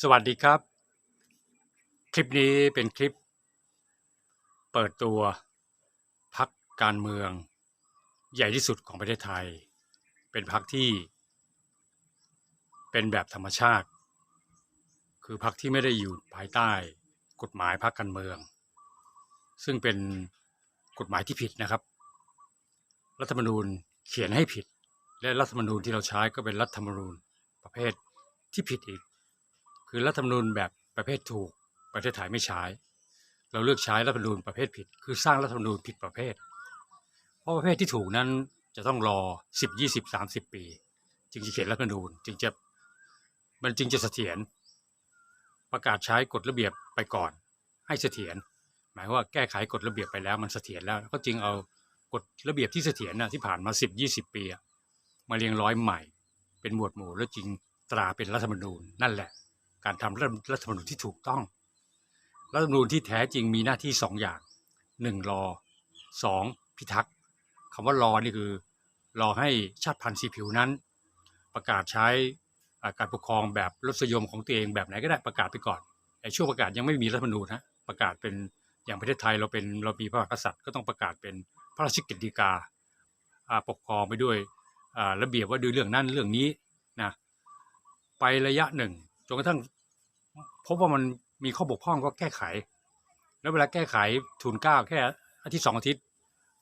สวัสดีครับ คลิปนี้เป็นคลิป เปิดตัวพักการเมือง ใหญ่ที่สุดของประเทศไทย เป็นพักที่ เป็นแบบธรรมชาติ คือพักที่ไม่ได้อยู่ภายใต้กฎหมายพักการเมือง ซึ่งเป็นกฎหมายที่ผิดนะครับ รัฐธรรมนูญเขียนให้ผิด และรัฐธรรมนูญที่เราใช้ก็เป็นรัฐธรรมนูญประเภทที่ผิดอีก คือรัฐธรรมนูญแบบประเภทถูกประเทศไทยไม่ใช้ เราเลือกใช้รัฐธรรมนูญประเภทผิด คือสร้างรัฐธรรมนูญผิดประเภท เพราะประเภทที่ถูกนั้นจะต้องรอ 10 20 30 ปี จึงจะเขียนรัฐธรรมนูญจึงจะมันจึงจะเสถียรประกาศใช้กฎระเบียบไปก่อน ให้เสถียรหมายว่าแก้ไขกฎระเบียบไปแล้วมันเสถียรแล้วก็จึงเอากฎระเบียบที่เสถียรนะที่ผ่านมา 10 20 ปีอะมาเรียงร้อยใหม่ เป็นหมวดหมู่แล้วจึงตราเป็นรัฐธรรมนูญนั่นแหละ การทำรัฐธรรมนูญที่ถูกต้อง รัฐธรรมนูญที่แท้จริงมีหน้าที่สองอย่างหนึ่งรอสองพิทักษ์คำว่ารอนี่คือ รอให้ชาติพันธุ์สีผิวนั้น ประกาศใช้การปกครองแบบรสยมของตัวเองแบบไหนก็ได้ประกาศไปก่อนไอ้ช่วงประกาศยังไม่มีรัฐธรรมนูญฮะประกาศเป็นอย่างประเทศไทยเราเป็นเรามีพระมหากษัตริย์ก็ต้องประกาศเป็นพระราชกิจฎีกาปกครองไปด้วยระเบียบว่าด้วยเรื่องนั้นเรื่องนี้นะไประยะหนึ่งจนกระทั่ง พบว่ามันมีข้อบกพร่องก็แก้ไข แล้วเวลาแก้ไขทุนเก้าแค่อาทิตย์สองอาทิตย์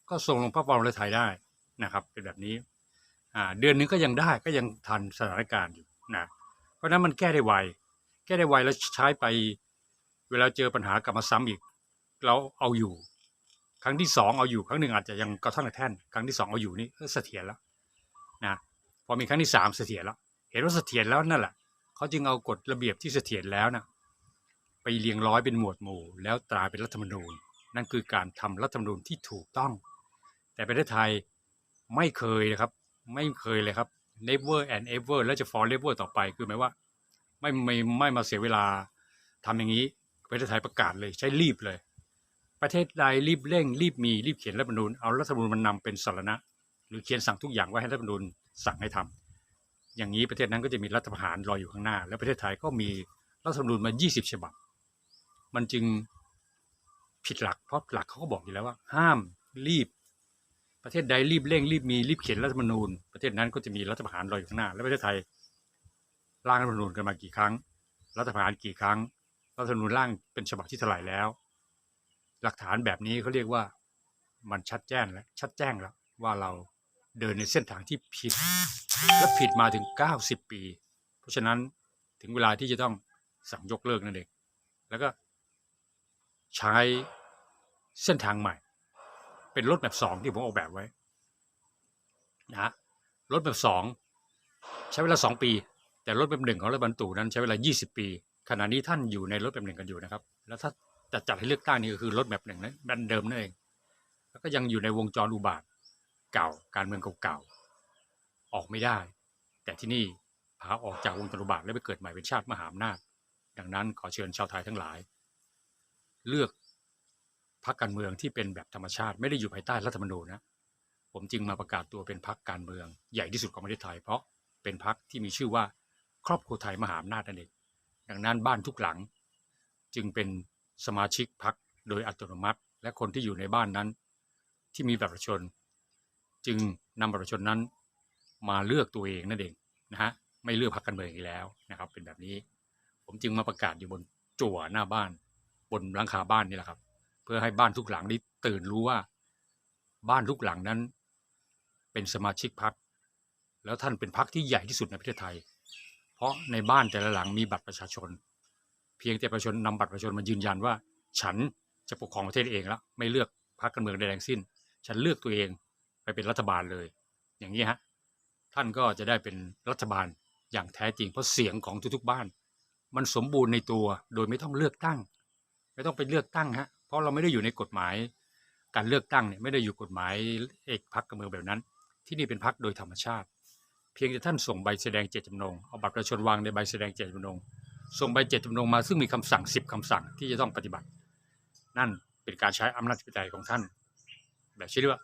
ก็ส่งลงพระบรมราชไทยได้นะครับ เป็นแบบนี้อ่าเดือนหนึงก็ยังได้ก็ยังทันสถานการณ์อยู่นะเพราะนั้นมันแก้ได้ไวแก้ได้ไวแล้วใช้ไป เวลาเจอปัญหากลับมาซ้ำอีก เราเอาอยู่ ครั้งที่สองเอาอยู่ ครั้งหนึ่งอาจจะยังกระท่อนกระแท่นครั้งที่สองเอาอยู่นี่เออเสถียรแล้วนะพอมีครั้งที่สามเสถียรแล้ว เห็นว่าเสถียรแล้วนั่นแหละเขาจึงเอากฎระเบียบที่เสถียรแล้วนะ ไปเรียงร้อยเป็นหมวดหมู่ แล้วตราเป็นรัฐธรรมนูญ นั่นคือการทำรัฐธรรมนูญที่ถูกต้อง แต่ประเทศไทยไม่เคยนะครับ ไม่เคยเลยครับ never and ever แล้วจะ forever ต่อไปคือหมายว่า ไม่ไม่ไม่มาเสียเวลาทำอย่างนี้ประเทศไทยประกาศเลยใช้รีบเลย ประเทศใดรีบเร่ง รีบมีรีบเขียนรัฐธรรมนูญเอารัฐธรรมนูญมันนำเป็นสารณะ หรือเขียนสั่งทุกอย่างไว้ให้รัฐธรรมนูญสั่งให้ทำอย่างนี้ประเทศนั้นก็จะมีรัฐประหารรออยู่ข้างหน้า และประเทศไทยก็มีรัฐธรรมนูญมา 20 ฉบับ มันจึงผิดหลักเพราะหลักเขาก็บอกอยู่แล้วว่า ห้ามรีบ ประเทศใดรีบเร่งรีบมีรีบเขียนรัฐธรรมนูญ ประเทศนั้นก็จะมีรัฐประหารรออยู่ข้างหน้า และประเทศไทยร่างรัฐธรรมนูญกันมากี่ครั้ง รัฐประหารกี่ครั้ง รัฐธรรมนูญร่างเป็นฉบับที่เท่าไหร่แล้ว หลักฐานแบบนี้เขาเรียกว่ามันชัดแจ้งแล้วชัดแจ้งแล้วว่าเราเดินในเส้นทางที่ผิด และผิดมาถึง 90 ปี เพราะฉะนั้นถึงเวลาที่จะต้องสั่งยกเลิกนั่นเองแล้วก็ ใช้เส้นทางใหม่ เป็นรถแบบสองที่ผมออกแบบไว้นะรถแบบสองใช้เวลาสองปี แต่รถแบบหนึ่งของรัฐบาลตู่นั้นใช้เวลา 20 ปี ขณะนี้ท่านอยู่ในรถแบบหนึ่งกันอยู่นะครับ แล้วถ้าจะจัดให้เลือกตั้งนี่ก็คือรถแบบหนึ่งนั้นแบบเดิมนั่นเอง แล้วก็ยังอยู่ในวงจรอุบาทเก่าการเมืองเก่าๆออกไม่ได้ แต่ที่นี่พาออกจากวงจรอุบาทและไปเกิดใหม่เป็นชาติมหาอำนาจดังนั้นขอเชิญชาวไทยทั้งหลาย เลือกพรรคการเมืองที่เป็นแบบธรรมชาติ ไม่ได้อยู่ภายใต้รัฐธรรมนูญนะผมจึงมาประกาศตัวเป็นพรรคการเมืองใหญ่ที่สุดของประเทศไทย เพราะเป็นพรรคที่มีชื่อว่าครอบครัวไทยมหาอำนาจนั่นเองดังนั้นบ้านทุกหลัง จึงเป็นสมาชิกพรรคโดยอัตโนมัติ และคนที่อยู่ในบ้านนั้น ที่มีบัตรประชาชน จึงนำบัตรประชาชนนั้น มาเลือกตัวเองนั่นเองนะฮะไม่เลือกพรรคการเมืองอีกแล้วนะครับ เป็นแบบนี้ ผมจึงมาประกาศอยู่บนจั่วหน้าบ้าน บนหลังคาบ้านนี่แหละครับ เพื่อให้บ้านทุกหลังได้ตื่นรู้ว่า บ้านทุกหลังนั้น เป็นสมาชิกพรรคแล้วท่านเป็นพรรคที่ใหญ่ที่สุดในประเทศไทย เพราะในบ้านแต่ละหลังมีบัตรประชาชน เพียงแต่ประชาชนนำบัตรประชาชนมายืนยันว่า ฉันจะปกครองประเทศเองแล้วไม่เลือกพรรคการเมืองใดทั้งสิ้น ฉันเลือกตัวเองไปเป็นรัฐบาลเลย อย่างนี้ฮะท่านก็จะได้เป็นรัฐบาลอย่างแท้จริงเพราะเสียงของทุกๆบ้าน มันสมบูรณ์ในตัวโดยไม่ต้องเลือกตั้ง ไม่ต้องไปเลือกตั้งฮะเพราะเราไม่ได้อยู่ในกฎหมาย การเลือกตั้งเนี่ยไม่ได้อยู่กฎหมายเอกพรรคการเมืองแบบนั้น ที่นี่เป็นพรรคโดยธรรมชาติ เพียงแต่ท่านส่งใบแสดงเจตจำนงเอาบัตรประชาชนวางในใบแสดงเจตจำนงส่งใบเจตจำนงมาซึ่งมีคำสั่งสิบคำสั่งที่จะต้องปฏิบัติ นั่นเป็นการใช้อำนาจจิตใจของท่าน แบบชื่อว่า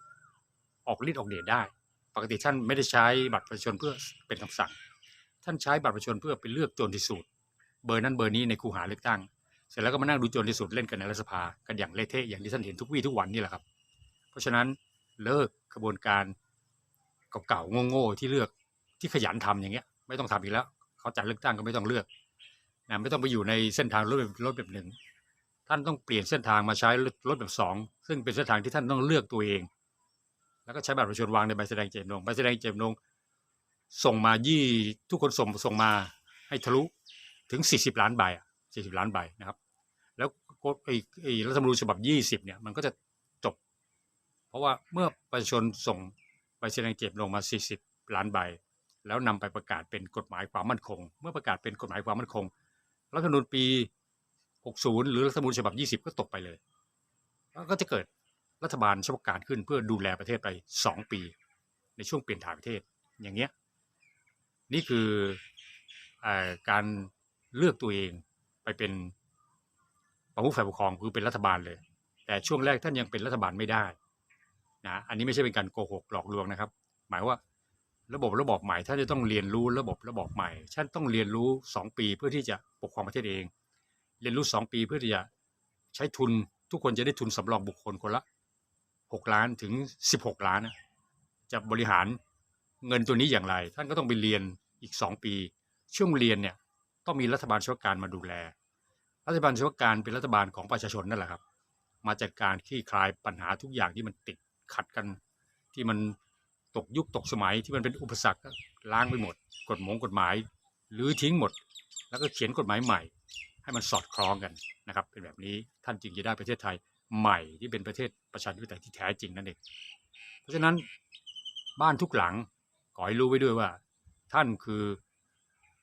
ออกฤทธิ์ออกเดชได้ ปกติท่านไม่ได้ใช้บัตรประชาชนเพื่อเป็นคำสั่ง ท่านใช้บัตรประชาชนเพื่อไปเลือกโจรที่สุดเบอร์นั้นเบอร์นี้ในคูหาเลือกตั้ง เสร็จแล้วก็มานั่งดูโจรที่สุดเล่นกันในรัฐสภากันอย่างเละเทะอย่างที่ท่านเห็นทุกวี่ทุกวันนี่แหละครับ เพราะฉะนั้นเลิกกระบวนการเก่าๆโง่ๆที่เลือกที่ขยันทำอย่างเงี้ย ไม่ต้องทำอีกแล้ว เขาจัดเลือกตั้งก็ไม่ต้องเลือกนะไม่ต้องไปอยู่ในเส้นทางรถแบบรถแบบหนึ่งท่านต้องเปลี่ยนเส้นทางมาใช้รถแบบสองซึ่งเป็นเส้นทางที่ท่านต้องเลือกตัวเอง แล้วก็ใช้บัตรประชาชนวางในใบแสดงเจตจำนงใบแสดงเจตจำนงส่งมายี่ทุกคนส่งส่งมาให้ทะลุถึง 40 ล้านใบอะ 40 ล้านใบนะครับ แล้วกฎไอ้ไอ้รัฐธรรมนูญฉบับ 20 เนี่ยมันก็จะจบ เพราะว่าเมื่อประชาชนส่งใบแสดงเจตจำนงมา 40 ล้านใบ แล้วนำไปประกาศเป็นกฎหมายความมั่นคง เมื่อประกาศเป็นกฎหมายความมั่นคง รัฐธรรมนูญปี 60 หรือรัฐธรรมนูญฉบับ 20 ก็ตกไปเลยแล้วก็จะเกิดรัฐบาลเฉพาะการขึ้นเพื่อดูแลประเทศไป 2 ปี ในช่วงเปลี่ยนถ่ายประเทศอย่างเงี้ยนี่คืออการเลือกตัวเอง ไปเป็นประมุขฝ่ายปกครองคือเป็นรัฐบาลเลย แต่ช่วงแรกท่านยังเป็นรัฐบาลไม่ได้นะอันนี้ไม่ใช่เป็นการโกหกหลอกลวงนะครับ หมายว่าระบบระบบใหม่ท่านจะต้องเรียนรู้ระบบระบบใหม่ท่านต้องเรียนรู้ 2 ปีเพื่อที่จะปกครองประเทศเอง เรียนรู้ 2 ปีเพื่อที่จะใช้ทุนทุกคนจะได้ทุนสำรองบุคคลคนละ 6 ล้านถึง 16 ล้านนะจะบริหารเงินตัวนี้อย่างไร ท่านก็ต้องไปเรียนอีก 2 ปี ช่วงเรียนเนี่ย ต้องมีรัฐบาลเฉพาะการมาดูแล รัฐบาลเฉพาะการเป็นรัฐบาลของประชาชนนั่นแหละครับ มาจัดการคลี่คลายปัญหาทุกอย่างที่มันติดขัดกัน ที่มันตกยุคตกสมัยที่มันเป็นอุปสรรคล้างไปหมด กฎหมงกฎหมายหรือทิ้งหมด แล้วก็เขียนกฎหมายใหม่ ให้มันสอดคล้องกันนะครับ เป็นแบบนี้ท่านจึงจะได้ประเทศไทยใหม่ที่เป็นประเทศประชาธิปไตยที่แท้จริงนั่นเองเพราะฉะนั้นบ้านทุกหลังขอให้รู้ไว้ด้วยว่า ท่านคือ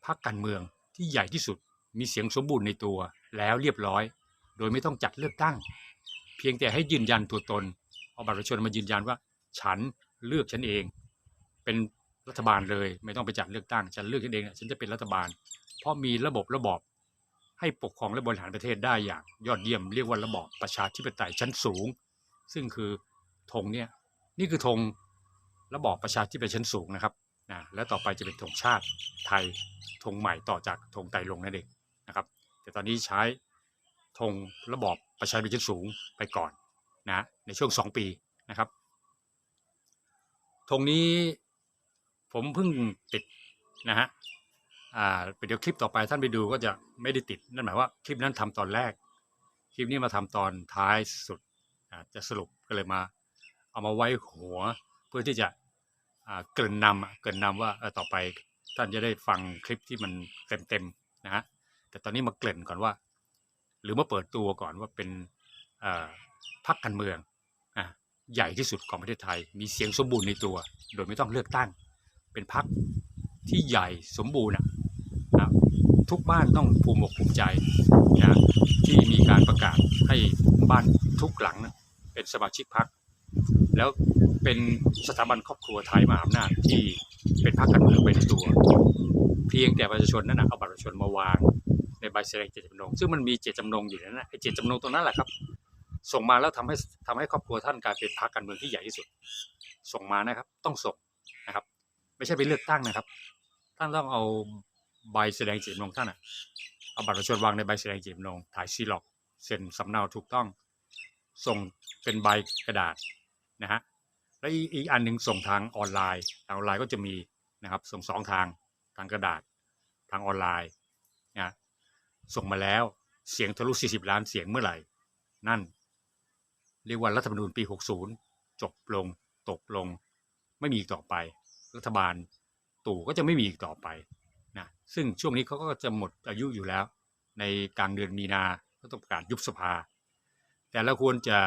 พรรคการเมือง ที่ใหญ่ที่สุดมีเสียงสมบูรณ์ในตัวแล้วเรียบร้อย โดยไม่ต้องจัดเลือกตั้ง เพียงแต่ให้ยืนยันตัวตน เอาบัตรประชาชนมายืนยันว่า ฉันเลือกฉันเอง เป็นรัฐบาลเลย ไม่ต้องไปจัดเลือกตั้ง ฉันเลือกฉันเองฉันจะเป็นรัฐบาล เพราะมีระบบระบอบ ให้ปกครองและบริหารประเทศได้อย่าง ยอดเยี่ยมเรียกว่าระบอบประชาธิปไตยชั้นสูง ซึ่งคือธงเนี่ยนี่คือธงระบอบประชาธิปไตยชั้นสูงนะครับ นะแล้วต่อไปจะเป็นธงชาติไทยธงใหม่ต่อจากธงไตลงนั่นเองนะครับแต่ตอนนี้ใช้ธงระบอบประชาธิปไตยสูงไปก่อนนะในช่วงสองปีนะครับธงนี้ผมเพิ่งติดนะฮะอ่าเดี๋ยวคลิปต่อไปท่านไปดูก็จะไม่ได้ติดนั่นหมายว่าคลิปนั้นทำตอนแรก คลิปนี้มาทำตอนท้ายสุดจะสรุปก็เลยมา เอามาไว้หัวเพื่อที่จะ เกินนำเกินนำว่าต่อไปท่านจะได้ฟังคลิปที่มันเต็มๆนะฮะแต่ตอนนี้มาเกริ่นก่อนว่า หรือมาเปิดตัวก่อนว่าเป็นพรรคการเมืองอใหญ่ที่สุดของประเทศไทย มีเสียงสมบูรณ์ในตัว โดยไม่ต้องเลือกตั้ง เป็นพรรคที่ใหญ่สมบูรณ์นะทุกบ้านต้องภูมิอกภูมิใจนะที่มีการประกาศให้บ้านทุกหลังนะเป็นสมาชิกพรรค แล้วเป็นสถาบันครอบครัวไทยมหาอำนาจที่เป็นพรรคการเมืองไปในตัว เพียงแต่ประชาชนนั่นนะเอาบัตรประชาชนมาวางในใบแสดงเจตจำนงซึ่งมันมีเจตจำนงอยู่นั้นนะไอ้เจตจำนงตรงนั้นแหละครับ ส่งมาแล้วทำให้ทำให้ครอบครัวท่านกลายเป็นพรรคการเมืองที่ใหญ่ที่สุด ส่งมานะครับ ต้องส่งนะครับ ไม่ใช่ไปเลือกตั้งนะครับ ท่านต้องเอาใบแสดงเจตจำนงท่านอะเอาบัตรประชาชนวางในใบแสดงเจตจำนงถ่ายซีล็อกเซ็นสำเนาถูกต้อง ส่งเป็นใบกระดาษ นะฮะแล้วอีกอีกอันหนึ่งส่งทางออนไลน์ทางออนไลน์ก็จะมีนะครับส่งสองทางทางกระดาษทางออนไลน์นะส่งมาแล้วเสียงทะลุ 40 ล้านเสียงเมื่อไหร่ นั่น เรียกว่ารัฐธรรมนูญปี 60 จบลงตกลง ไม่มีอีกต่อไป รัฐบาลตู่ก็จะไม่มีอีกต่อไปนะซึ่งช่วงนี้เขาก็จะหมดอายุอยู่แล้ว ในกลางเดือนมีนาก็ต้องประกาศยุบสภา แต่เราควรจะ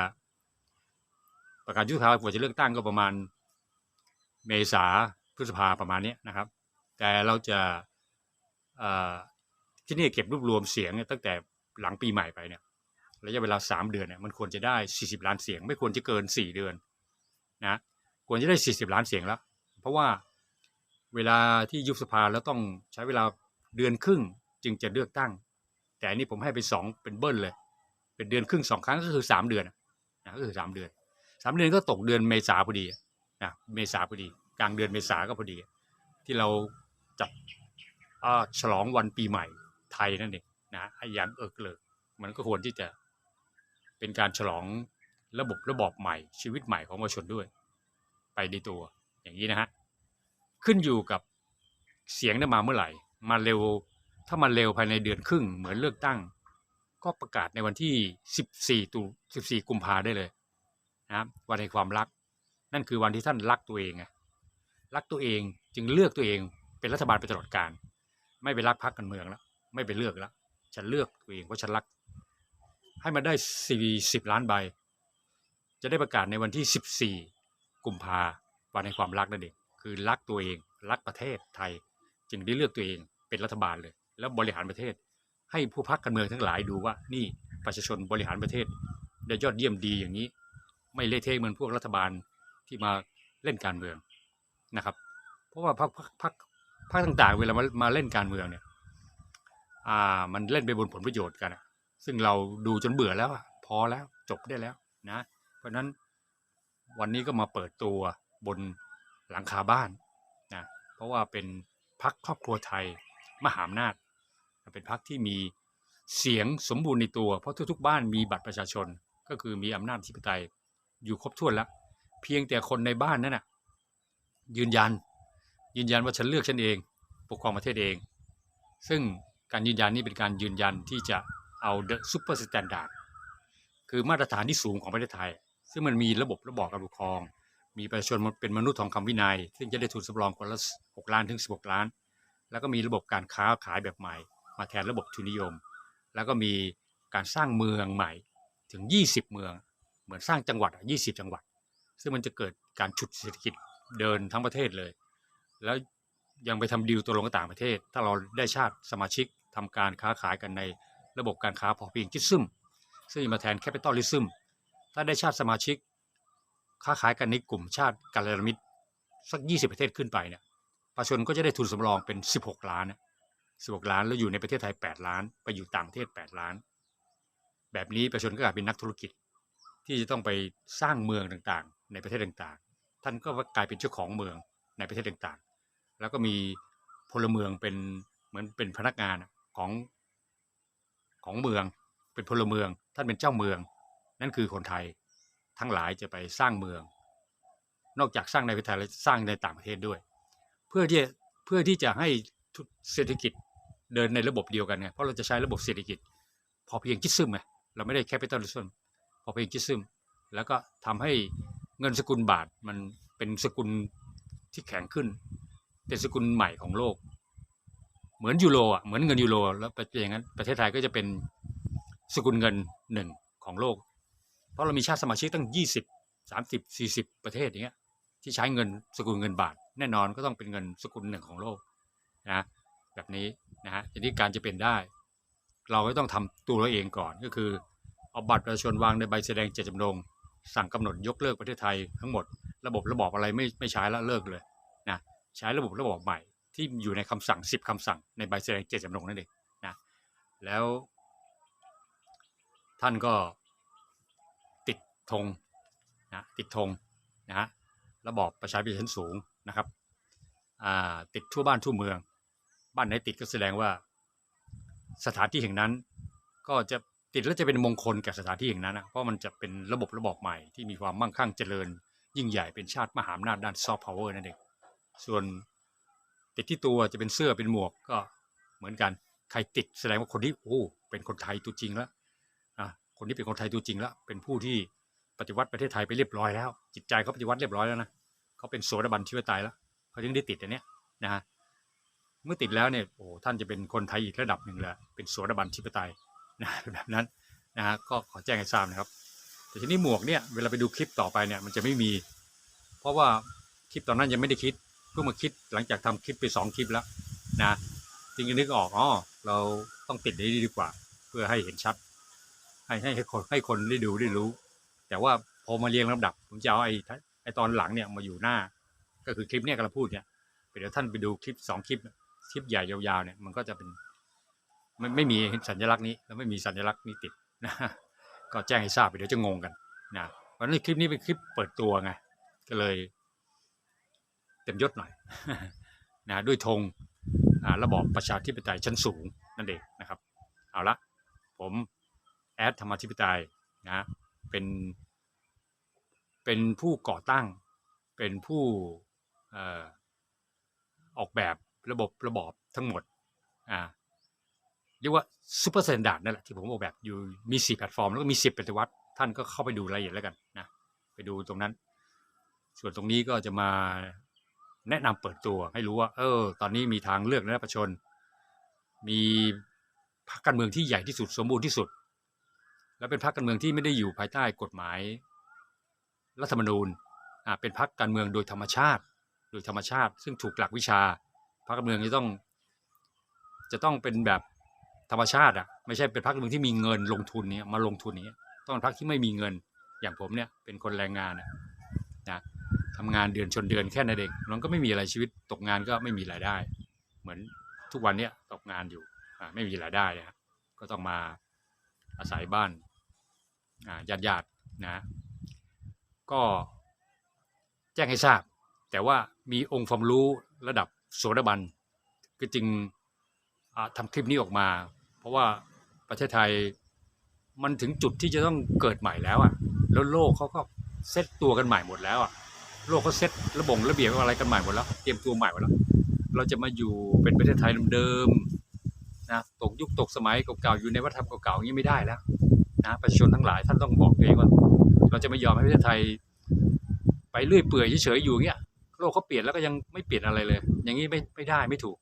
ประกาศยุบสภากว่าจะเลือกตั้งก็ประมาณเมษาพฤษภาประมาณนี้นะครับ แต่เราจะที่นี่เก็บรวบรวมเสียงตั้งแต่หลังปีใหม่ไปเนี่ยระยะเวลาสามเดือนเนี่ยมันควรจะได้ 40 ล้านเสียง ไม่ควรจะเกิน 4 เดือนนะควรจะได้ 40 ล้านเสียงแล้ว เพราะว่าเวลาที่ยุบสภาแล้วต้องใช้เวลาเดือนครึ่งจึงจะเลือกตั้ง แต่อันนี้ผมให้ไปสองเป็นเบิ้ลเลย เป็นเดือนครึ่งสองครั้งก็คือสามเดือนนะก็คือสามเดือนามเดือนก็ตกเดือนเมษาพอดีนะเมษาพอดี กลางเดือนเมษาก็พอดี ที่เราจัดฉลองวันปีใหม่ไทยนั่นเองนะอย่างเอิกเลิกมันก็ควรที่จะเป็นการฉลองระบบระบอบใหม่ ชีวิตใหม่ของประชาชนด้วย ไปในตัวอย่างนี้นะฮะขึ้นอยู่กับเสียงได้มาเมื่อไหร่ มาเร็วถ้ามาเร็วภายในเดือนครึ่งเหมือนเลือกตั้ง ก็ประกาศในวันที่ 14ตุ14 กุมภาได้เลย นะครับวันแห่งความรัก นั่นคือวันที่ท่านรักตัวเองไงรักตัวเองจึงเลือกตัวเองเป็นรัฐบาลไปตลอดการ ไม่ไปรักพรรคการเมืองแล้ว ไม่ไปเลือกแล้ว ฉันเลือกตัวเองเพราะฉันรัก ให้มันได้40ล้านใบ จะได้ประกาศในวันที่14กุมภาวันแห่งความรักนั่นเองคือรักตัวเองรักประเทศไทย จึงได้เลือกตัวเองเป็นรัฐบาลเลย แล้วบริหารประเทศ ให้ผู้พักการเมืองทั้งหลายดูว่านี่ประชาชนบริหารประเทศ ได้ยอดเยี่ยมดีอย่างนี้ ไม่เละเทะเหมือนพวกรัฐบาลที่มาเล่นการเมืองนะครับ เพราะว่าพรรคพรรคพรรคพรรคต่างๆ เวลามามาเล่นการเมืองเนี่ยอ่ามันเล่นไปบนผลประโยชน์กันซึ่งเราดูจนเบื่อแล้วอะพอแล้วจบได้แล้วนะ เพราะฉะนั้นวันนี้ก็มาเปิดตัวบนหลังคาบ้านนะเพราะว่าเป็นพักครอบครัวไทยมหาอำนาจ เป็นพักที่มีเสียงสมบูรณ์ในตัว เพราะทุกๆ บ้านมีบัตรประชาชนก็คือมีอำนาจธิปไตย อยู่ครบถ้วนแล้ว เพียงแต่คนในบ้านนั่นน่ะยืนยัน ยืนยันว่าฉันเลือกฉันเอง ปกครองประเทศเอง ซึ่งการยืนยันนี้เป็นการยืนยันที่จะเอา the super standard คือมาตรฐานที่สูงของประเทศไทย ซึ่งมันมีระบบระบอบการปกครอง มีประชาชนเป็นมนุษย์ทองคำวินัย ซึ่งจะได้ทุนสำรองคนละ 6 ล้านถึง 16 ล้าน แล้วก็มีระบบการค้าขายแบบใหม่ มาแทนระบบทุนนิยม แล้วก็มีการสร้างเมืองใหม่ถึง 20 เมือง เหมือนสร้างจังหวัด 20 จังหวัด ซึ่งมันจะเกิดการฉุดเศรษฐกิจเดินทั้งประเทศเลย แล้วยังไปทำดีลตัวลงกับต่างประเทศ ถ้าเราได้ชาติสมาชิกทำการค้าขายกันในระบบการค้าพอเพียงจิซึมซึ่งมาแทนแคปิตอลิซึมถ้าได้ชาติสมาชิก ค้าขายกันในกลุ่มชาติกัลามิตรสัก 20 ประเทศขึ้นไปเนี่ยประชาชนก็จะได้ทุนสำรองเป็น 16 ล้านนะ16 ล้านแล้วอยู่ในประเทศไทย 8 ล้าน ไปอยู่ต่างประเทศ 8 ล้าน แบบนี้ประชาชนก็กลายเป็นนักธุรกิจ ที่จะต้องไปสร้างเมืองต่างๆ ในประเทศต่างๆ ท่านก็กลายเป็นเจ้าของเมืองในประเทศต่างๆ แล้วก็มีพลเมืองเป็นเหมือนเป็นพนักงานของของเมือง เป็นพลเมือง ท่านเป็นเจ้าเมือง นั่นคือคนไทยทั้งหลายจะไปสร้างเมือง นอกจากสร้างในประเทศไทยแล้วสร้างในต่างประเทศด้วย เพื่อที่เพื่อที่จะให้เศรษฐกิจเดินในระบบเดียวกันไงเพราะเราจะใช้ระบบเศรษฐกิจ พอเพียงคิดซึมไงเราไม่ได้แคปิตอลิซึม อเพียงคิดซึมแล้วก็ทำให้เงินสกุลบาทมันเป็นสกุลที่แข็งขึ้น เป็นสกุลใหม่ของโลก เหมือนยูโรอะเหมือนเงินยูโรแล้วเป็นอย่างนั้นประเทศไทยก็จะเป็นสกุลเงินหนึ่งของโลก เพราะเรามีชาติสมาชิกตั้งยี่สิบสามสิบสี่สิบประเทศอย่างเงี้ยที่ใช้เงินสกุลเงินบาท แน่นอนก็ต้องเป็นเงินสกุลหนึ่งของโลกนะแบบนี้นะฮะทีนี้การจะเป็นได้ เราก็ต้องทำตัวเราเองก่อนก็คือ เอาบัตรประชาชนวางในใบแสดงเจตจำนง สั่งกำหนดยกเลิกประเทศไทยทั้งหมด ระบบระบอบอะไรไม่ไม่ใช้แล้วเลิกเลยนะใช้ระบบระบอบใหม่ที่อยู่ในคำสั่ง 10คำสั่งในใบแสดงเจตจำนงนั่นเองนะแล้ว ท่านก็ติดธงนะติดธงนะฮะระบอบประชาธิปไตยชั้นสูงนะครับอ่าติดทั่วบ้านทั่วเมือง บ้านไหนติดก็แสดงว่าสถานที่แห่งนั้นก็จะ ติดแล้วจะเป็นมงคลกับสถานที่แห่งนั้นนะเพราะมันจะเป็นระบบระบอบใหม่ที่มีความมั่งคั่งเจริญ ยิ่งใหญ่เป็นชาติมหาอำนาจด้านซอฟต์พาวเวอร์นั่นเองส่วนติดที่ตัวจะเป็นเสื้อเป็นหมวกก็เหมือนกันใครติดแสดงว่าคนที่โอ้เป็นคนไทยตัวจริงแล้วอะคนที่เป็นคนไทยตัวจริงแล้ว เป็นผู้ที่ปฏิวัติประเทศไทยไปเรียบร้อยแล้ว จิตใจเขาปฏิวัติเรียบร้อยแล้วนะเขาเป็นโสดาบันชีวไตยแล้วเขาถึงได้ติดอันเนี้ยนะฮะเมื่อติดแล้วเนี่ยโอ้ท่านจะเป็นคนไทยอีกระดับหนึ่งเลยเป็นโสดาบันชีวไตย นะเป็นแบบนั้นนะฮะก็ขอแจ้งให้ทราบนะครับแต่ทีนี้หมวกเนี่ยเวลาไปดูคลิปต่อไปเนี่ยมันจะไม่มี เพราะว่าคลิปตอนนั้นยังไม่ได้คิดเพิ่งมาคิดหลังจากทำคลิปไปสองคลิปแล้วนะจึงนึกออกอ๋อเราต้องติดนี้ดีกว่า เพื่อให้เห็นชัด ให้ให้ให้คนให้คนได้ดูได้รู้ แต่ว่าพอมาเรียงลำดับผมจะเอาไอ้ไอ้ตอนหลังเนี่ยมาอยู่หน้า ก็คือคลิปเนี่ยกำลังพูดเนี่ยเดี๋ยวท่านไปดูคลิปสองคลิปคลิปใหญ่ยาวๆเนี่ยมันก็จะเป็น ไม่ไม่มีสัญลักษณ์นี้แล้วไม่มีสัญลักษณ์นี้ติดนะก็แจ้งให้ทราบไปเดี๋ยวจะงงกันนะวันนี้คลิปนี้เป็นคลิปเปิดตัวไงก็เลยเต็มยศหน่อยนะด้วยธงระบอบประชาธิปไตยชั้นสูงนั่นเองนะครับเอาละผมแอดธรรมธิปไตยนะเป็นเป็นผู้ก่อตั้งเป็นผู้ออกแบบระบบระบอบทั้งหมด เรียกว่าซูเปอร์ t ตนดาร์ดนั่นแหละที่ผมออกแบบอยู่มีสี่แพลตฟอร์ม แล้วก็มีสิบปฏิวัติท่านก็เข้าไปดูรายละเอียดแล้วกันนะไปดูตรงนั้น ส่วนตรงนี้ก็จะมาแนะนำเปิดตัวให้รู้ว่า เออ ตอนนี้มีทางเลือกในประชาชน มีพรรคการเมืองที่ใหญ่ที่สุดสมบูรณ์ที่สุด และเป็นพรรคการเมืองที่ไม่ได้อยู่ภายใต้กฎหมายรัฐธรรมนูญอ่าเป็นพรรคการเมืองโดยธรรมชาติ โดยธรรมชาติ ซึ่งถูกหลักวิชาพรรคการเมืองจะต้อง จะต้องเป็นแบบ ธรรมชาติอะไม่ใช่เป็นพรรคการเมืองที่มีเงินลงทุนเนี้ยมาลงทุนนี้ ต้องเป็นพรรคที่ไม่มีเงินอย่างผมเนี่ยเป็นคนแรงงานนะนะทำงานเดือนชนเดือนแค่นั้นเองมันก็ไม่มีอะไรชีวิตตกงานก็ไม่มีรายได้ เหมือนทุกวันเนี้ยตกงานอยู่อ่าไม่มีรายได้เลยครับก็ต้องมาอาศัยบ้านอ่าญาติญาตินะก็แจ้งให้ทราบ แต่ว่ามีองค์ความรู้ระดับโสดาบันก็จึงอ่าทำคลิปนี้ออกมา เพราะว่าประเทศไทยมันถึงจุดที่จะต้องเกิดใหม่แล้วอะแล้วโลกเขาก็เซตตัวกันใหม่หมดแล้วอะโลกเขาเซตระบงระเบียบอะไรกันใหม่หมดแล้ว เตรียมตัวใหม่หมดแล้ว เราจะมาอยู่เป็นประเทศไทยเดิมๆนะตกยุคตกสมัยเก่าๆอยู่ในวัฒนธรรมเก่าๆอย่างนี้ไม่ได้แล้วนะประชาชนทั้งหลายท่านต้องบอกเองว่า เราจะไม่ยอมให้ประเทศไทย ไปเรื่อยเปื่อยเฉยๆอยู่เงี้ยโลกเขาเปลี่ยนแล้วก็ยังไม่เปลี่ยนอะไรเลย อย่างนี้ไม่ไม่ได้ไม่ถูก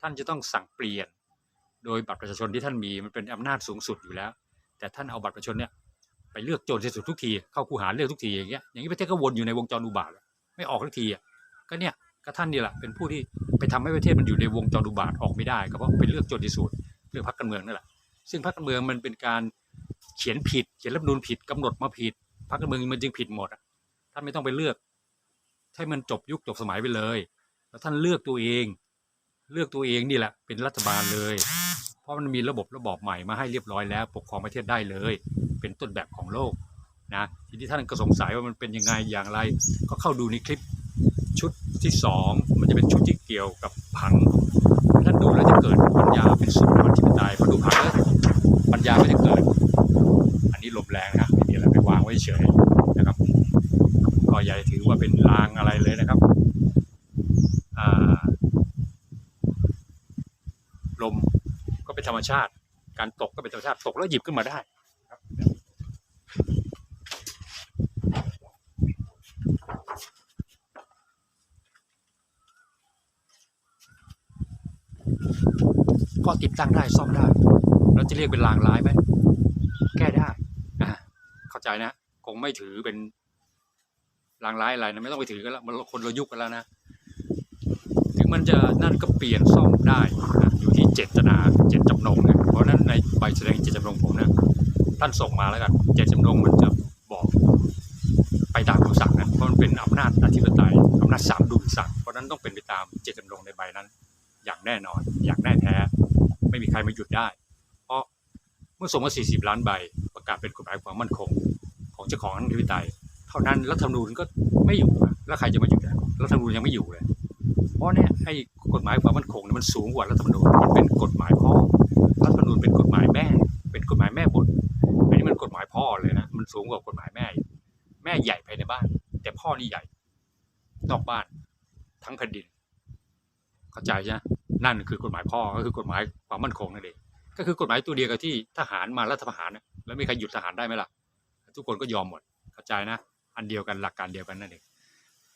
ท่านจะต้องสั่งเปลี่ยน โดยบัตรประชาชนที่ท่านมีมันเป็นอำนาจสูงสุดอยู่แล้ว แต่ท่านเอาบัตรประชาชนเนี่ยไปเลือกโจรที่สุดทุกทีเข้าคูหาเลือกทุกทีอย่างเงี้ยอย่างนี้ประเทศก็วนอยู่ในวงจรอุบาทไม่ออกทุกทีอะก็เนี่ยก็ท่านนี่แหละเป็นผู้ที่ไปทำให้ประเทศมันอยู่ในวงจรอุบาทออกไม่ได้ก็เพราะไปเลือกโจรที่สุดเลือกพรรคการเมืองนั่นแหละซึ่งพรรคการเมืองมันเป็นการเขียนผิด เขียนรัฐธรรมนูญผิดกำหนดมาผิดพรรคการเมืองมันจึงผิดหมดอะท่านไม่ต้องไปเลือกให้มันจบยุคจบสมัยไปเลย แล้วท่านเลือกตัวเอง เลือกตัวเองนี่แหละเป็นรัฐบาลเลย ราะมันมีระบบระบอบใหม่มาให้เรียบร้อยแล้ว ปกครองประเทศได้เลย เป็นต้นแบบของโลกนะทีนี้ท่านก็สงสัยว่ามันเป็นยังไงอย่างไร ก็เข้าดูในคลิปชุดที่สองมันจะเป็นชุดที่เกี่ยวกับผังท่านดูแล้วจะเกิดปัญญาเป็นสุขมันที่ตายพอดูผังแล้วปัญญาก็จะเกิด อันนี้ลมแรงนะไม่มีอะไรไปวางไว้เฉยนะครับก็อย่าถือว่าเป็นลางอะไรเลยนะครับอ่าลมก็เป็น ธรรมชาติ การตกก็เป็นธรรมชาติตกแล้วหยิบขึ้นมาได้ครับก็ติดตั้งได้ซ่อมได้เราจะเรียกเป็นลางร้ายไหมแก้ได้เข้าใจนะ คงไม่ถือเป็นลางร้ายอะไรนะไม่ต้องไปถือกันแล้วมันคนละยุคกันแล้วนะ ถึงมันจะนั่นก็เปลี่ยนซ่อมได้นะอย เจตนาเจตจำนงเนะเพราะนั้นในใบแสดงเจตจำนงผมนะท่านส่งมาแล้วกันเจตจำนงมันจะบอกไปตามคำสั่งนะเพราะมันเป็นอำนาจอธิปไตยอำนาจสามดุลสั่งเพราะนั้นต้องเป็นไปตามเจตจำนงในใบนั้น อย่างแน่นอน อย่างแน่แท้ ไม่มีใครมาหยุดได้ เพราะเมื่อส่งมา 40 ล้านใบ ประกาศเป็นกฎหมายความมั่นคง ของเจ้าของอธิปไตยเท่านั้นรัฐธรรมนูญก็ไม่อยู่แล้วใครจะมาหยุดอะรัฐธรรมนูญยังไม่อยู่เลย เพราะเนี่ยไอ้ กฎหมายความมั่นคงมันสูงกว่ารัฐธรรมนูญมันเป็นกฎหมายพ่อรัฐธรรมนูญเป็นกฎหมายแม่ เป็นกฎหมายแม่บทอันนี้มันกฎหมายพ่อเลยนะมันสูงกว่ากฎหมายแม่ แม่ใหญ่ภายในบ้าน แต่พ่อนี่ใหญ่ นอกบ้าน ทั้งแผ่นดิน เข้าใจใช่ไหมนั่นคือกฎหมายพ่อก็คือกฎหมายความมั่นคงนั่นเองก็คือกฎหมายตัวเดียวกับที่ทหารมารัฐประหารแล้วมีใครหยุดทหารได้ไหมล่ะ ทุกคนก็ยอมหมดเข้าใจนะ อันเดียวกันหลักการเดียวกันนั่นเอง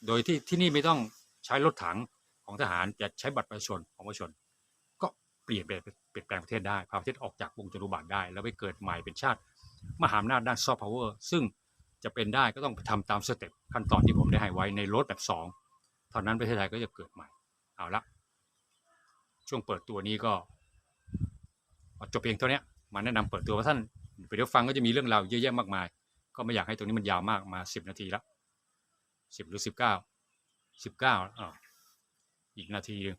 โดยที่ที่นี่ไม่ต้องใช้รถถัง ของทหารจะใช้บัตรประชาชนของประชาชน ก็เปลี่ยนแปลงเปลี่ยนแปลงประเทศได้พาประเทศออกจากวงจรุบาทได้ แล้วไปเกิดใหม่เป็นชาติ มหาอำนาจด้านซอฟต์พาวเวอร์ซึ่งจะเป็นได้ก็ต้องทำตามสเต็ปขั้นตอนที่ผมได้ให้ไว้ในรถแบบสองเท่านั้นประเทศไทยก็จะเกิดใหม่ เอาละ ช่วงเปิดตัวนี้ก็จบเพียงเท่านี้มาแนะนำเปิดตัวว่าท่านไปเดี๋ยวฟังก็จะมีเรื่องราวเยอะแยะมากมาย ก็ไม่อยากให้ตรงนี้มันยาวมากมาสิบนาทีแล้วสิบหรือสิบเก้าสิบเก้า อีกนาทีนึง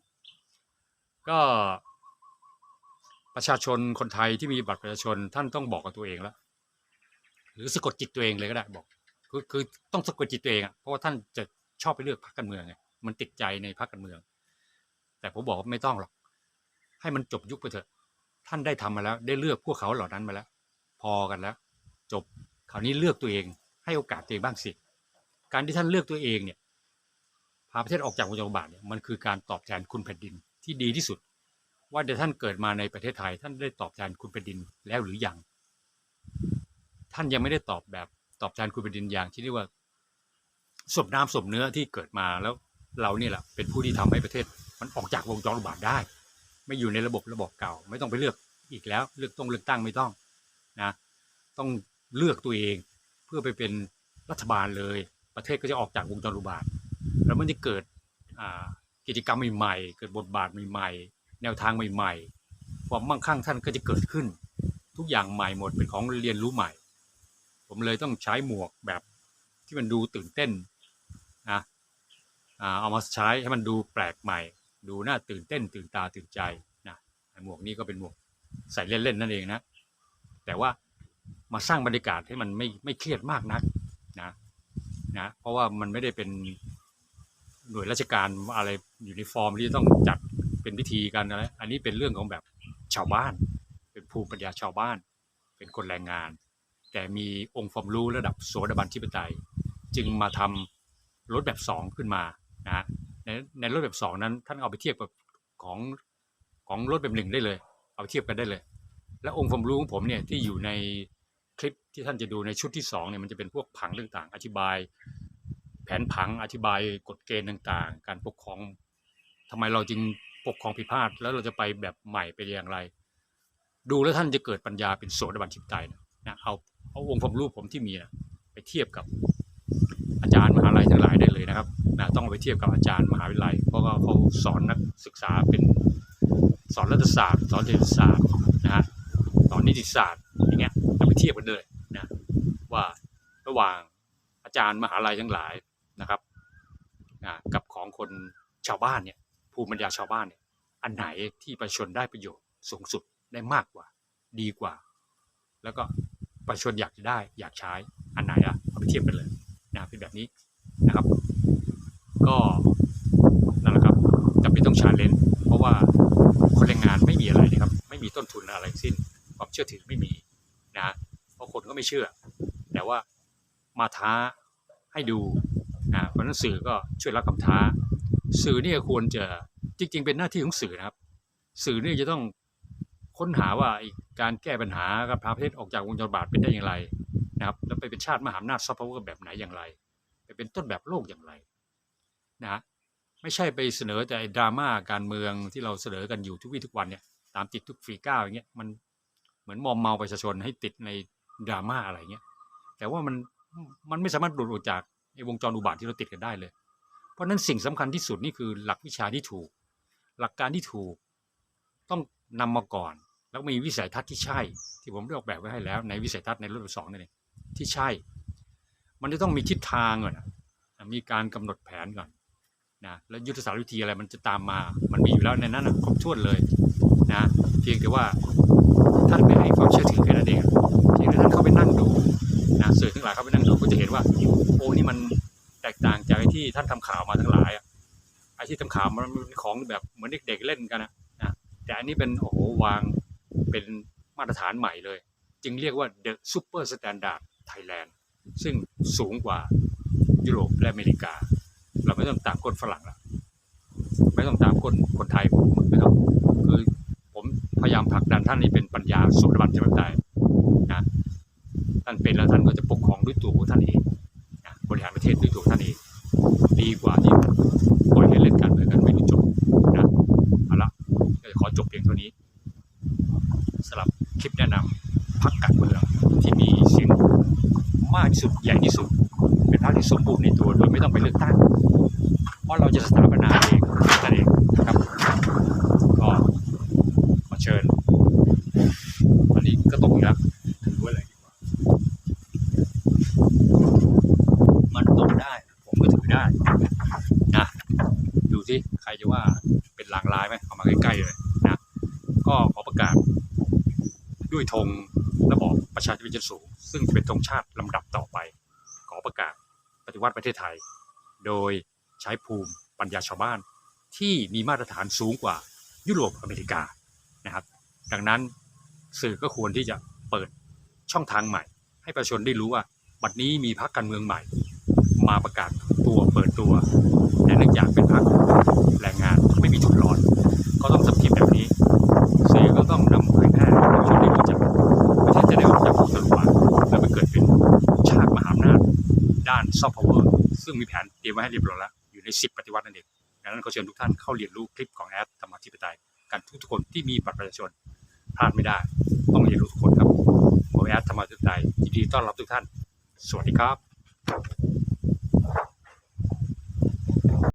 ก็ประชาชนคนไทยที่มีบัตรประชาชนท่านต้องบอกกับตัวเองแล้วหรือสะกดจิตตัวเองเลยก็ได้บอก คือคือต้องสะกดจิตตัวเองอะเพราะว่าท่านจะชอบไปเลือกพรรคการเมืองไงมันติดใจในพรรคการเมือง แต่ผมบอกว่าไม่ต้องหรอก ให้มันจบยุคไปเถอะ ท่านได้ทำมาแล้ว ได้เลือกพวกเขาเหล่านั้นมาแล้ว พอกันแล้ว จบคราวนี้เลือกตัวเอง ให้โอกาสตัวเองบ้างสิ การที่ท่านเลือกตัวเองเนี่ย พาประเทศออกจากวงจรบาทเนี่ยมันคือการตอบแทนคุณแผ่นดินที่ดีที่สุด ว่าเดี๋ยวท่านเกิดมาในประเทศไทย ท่านได้ตอบแทนคุณแผ่นดินแล้วหรือยังท่านยังไม่ได้ตอบแบบตอบแทนคุณแผ่นดินอย่างที่เรียกว่าสมน้ำสมเนื้อที่เกิดมาแล้วเราเนี่ยแหละเป็นผู้ที่ทำให้ประเทศ มันออกจากวงจรอุบาทได้ ไม่อยู่ในระบบระบบเก่า ไม่ต้องไปเลือกอีกแล้ว เลือกต้องเลือกตั้งไม่ต้องนะ ต้องเลือกตัวเองเพื่อไปเป็นรัฐบาลเลย ประเทศก็จะออกจากวงจรอุบาท แล้วมันจะเกิดกิจกรรมใหม่ๆ เกิดบทบาทใหม่ๆ แนวทางใหม่ๆ ความมั่งคั่งท่านก็จะเกิดขึ้น ทุกอย่างใหม่หมดเป็นของเรียนรู้ใหม่ ผมเลยต้องใช้หมวกแบบที่มันดูตื่นเต้นนะเอามาใช้ให้มันดูแปลกใหม่ ดูน่าตื่นเต้น ตื่นตาตื่นใจนะหมวกนี้ก็เป็นหมวกใส่เล่นๆนั่นเองนะ แต่ว่ามาสร้างบรรยากาศให้มันไม่ไม่เครียดมากนักนะนะเพราะว่ามันไม่ได้เป็น หน่วยราชการอะไรอยู่ในฟอร์มที่ต้องจัดเป็นพิธีกันอะไรอันนี้เป็นเรื่องของแบบชาวบ้าน เป็นภูมิปัญญาชาวบ้าน เป็นคนแรงงาน แต่มีองค์ความรู้ระดับโสดาบันทิปไตย จึงมาทำรถแบบสองขึ้นมานะในในรถแบบสองนั้นท่านเอาไปเทียบกับของของรถแบบหนึ่งได้เลย เอาไปเทียบกันได้เลย และองค์ความรู้ของผมเนี่ยที่อยู่ในคลิปที่ท่านจะดูในชุดที่สองเนี่ยมันจะเป็นพวกผังต่างๆ อธิบาย แผนผังอธิบายกฎเกณฑ์ต่างๆ การปกครองทำไมเราจึงปกครองผิดพลาด แล้วเราจะไปแบบใหม่ไปอย่างไร ดูแล้วท่านจะเกิดปัญญาเป็นโสดาบันทิปไตยนะนะเอาเอาองค์ความรู้ผมที่มีนะไปเทียบกับอาจารย์มหาลัยทั้งหลายได้เลยนะครับนะต้องเอาไปเทียบกับอาจารย์มหาวิทยาลัย เพราะว่าเขาสอนนักศึกษาเป็นสอนรัฐศาสตร์ สอนเศรษฐศาสตร์นะฮะสอนนิติศาสตร์อย่างเงี้ยเอาไปเทียบกันเลยนะว่าระหว่างอาจารย์มหาลัยทั้งหลาย นะครับกับของคนชาวบ้านเนี่ยภูมิปัญญาชาวบ้านเนี่ยอันไหนที่ประชาชนได้ประโยชน์สูงสุดได้มากกว่า ดีกว่า แล้วก็ประชาชนอยากจะได้อยากใช้อันไหนอะเอาไปเทียบกันเลยนะเป็นแบบนี้นะครับ ก็นั่นแหละครับจำเป็นต้องชาเลนจ์เพราะว่าคนแรงงานไม่มีอะไรนะครับ ไม่มีต้นทุนอะไรทั้งสิ้น ความเชื่อถือไม่มีนะเพราะคนก็ไม่เชื่อ แต่ว่ามาท้าให้ดู นะเพราะนั้นสื่อก็ช่วยรับคำท้า สื่อเนี่ยควรจะจริง ๆ เป็นหน้าที่ของสื่อนะครับ สื่อเนี่ยจะต้องค้นหาว่าการแก้ปัญหาการพาประเทศออกจากวงจรบาทเป็นได้อย่างไรนะครับแล้วไปเป็นชาติมหาอำนาจซอฟต์พาวเวอร์แบบไหนอย่างไร ไปเป็นต้นแบบโลกอย่างไรนะฮะไม่ใช่ไปเสนอแต่ดราม่าการเมืองที่เราเสนอกันอยู่ทุกวี่ทุกวันเนี่ยตามติดทุกฝีก้าวอย่างเงี้ยมันเหมือนมอมเมาประชาชนให้ติดในดราม่าอะไรเงี้ยแต่ว่ามันมันไม่สามารถหลุดออกจาก ไอ้วงจรอุบาทที่เราติดกันได้เลย เพราะนั้นสิ่งสำคัญที่สุดนี่คือหลักวิชาที่ถูก หลักการที่ถูกต้องนำมาก่อน แล้วมีวิสัยทัศน์ที่ใช่ ที่ผมได้ออกแบบไว้ให้แล้ว ในวิสัยทัศน์ในรุ่นสองนี่นเองที่ใช่ มันจะต้องมีทิศทางก่อนมีการกำหนดแผนก่อนนะแล้วยุทธศาสตร์วิธีอะไรมันจะตามมา มันมีอยู่แล้วในนั้นนะครบถ้วนเลยนะเพียงแต่ว่าท่านไม่ให้ความเชื่อถือแค่นั้นเองเพียงแต่ท่านเข้าไปนั่งดูนะสื่อทั้งหลายเข้าไปนั่งดู ว่าโอ้นี่มันแตกต่างจากที่ท่านทำข่าวมาทั้งหลายอะไอ้ที่ทำข่าวมันเป็นของแบบเหมือนเด็กๆเล่นกันนะนะแต่อันนี้เป็นโอ้โหวางเป็นมาตรฐานใหม่เลย จึงเรียกว่า the super standard Thailand ซึ่งสูงกว่ายุโรปและอเมริกา เราไม่ต้องตามคนฝรั่งละไม่ต้องตามคนคนไทยไม่ต้องคือผมพยายามผลักดันท่านให้เป็นปัญญาสุรบันธิปไตยนะานเป็นแล้วท่านก็จะปกครองด้วยตัวของท่านเองบริหารประเทศด้วยตัวท่านเองดีกว่าที่ปล่อยให้เล่นการเมืองกันไม่รู้จบนะเอาละก็จะขอจบเพียงเท่านี้สำหรับคลิปแนะนำพักการเมืองที่มีเสียงมากที่สุดใหญ่ที่สุด เป็นพรรคที่สมบูรณ์ในตัวโดยไม่ต้องไปเลือกตั้งเพราะเราจะสถาปนาเองนั่นเองนะครับ ก็ขอเชิญอันนี้ก็ตกอีกแล้วถือไว้เลยดีกว่า มันตกได้ ผมก็ถือได้นะดูสิใครจะว่าเป็นลางลายไหมเอามาใกล้ๆเลยนะก็ขอประกาศด้วยธงระบอบประชาธิปไต ยสูงซึ่งจะเป็นธงชาติลำดับต่อไป ขอประกาศปฏิวัติประเทศไทย โดยใช้ภูมิปัญญาชาวบ้าน ที่มีมาตรฐานสูงกว่ายุโรปอเมริกานะครับ ดังนั้นสื่อก็ควรที่จะเปิดช่องทางใหม่ ให้ประชาชนได้รู้ว่า บัดนี้มีพรรคการเมืองใหม่ มาประกาศตัวเปิดตัวแต่เนื่องจากเป็นพรรคแรงงานไม่มีจุดร้อน ก็ต้องทำคลิปแบ ซอฟต์พาวเวอร์ซึ่งมีแผนเตรียมไว้ให้เรียบร้อยแล้ว อยู่ใน 10 ปฏิวัตินั่นเองดังนั้นขอเชิญทุกท่านเข้าเรียนรู้คลิปของแอดธรรมาธิปไตยกันทุกทุกคนที่มีบัตรประชาชนพลาดไม่ได้ ต้องเรียนรู้ทุกคนครับผมแอดธรรมาธิปไตยยินดีต้อนรับทุกท่าน สวัสดีครับ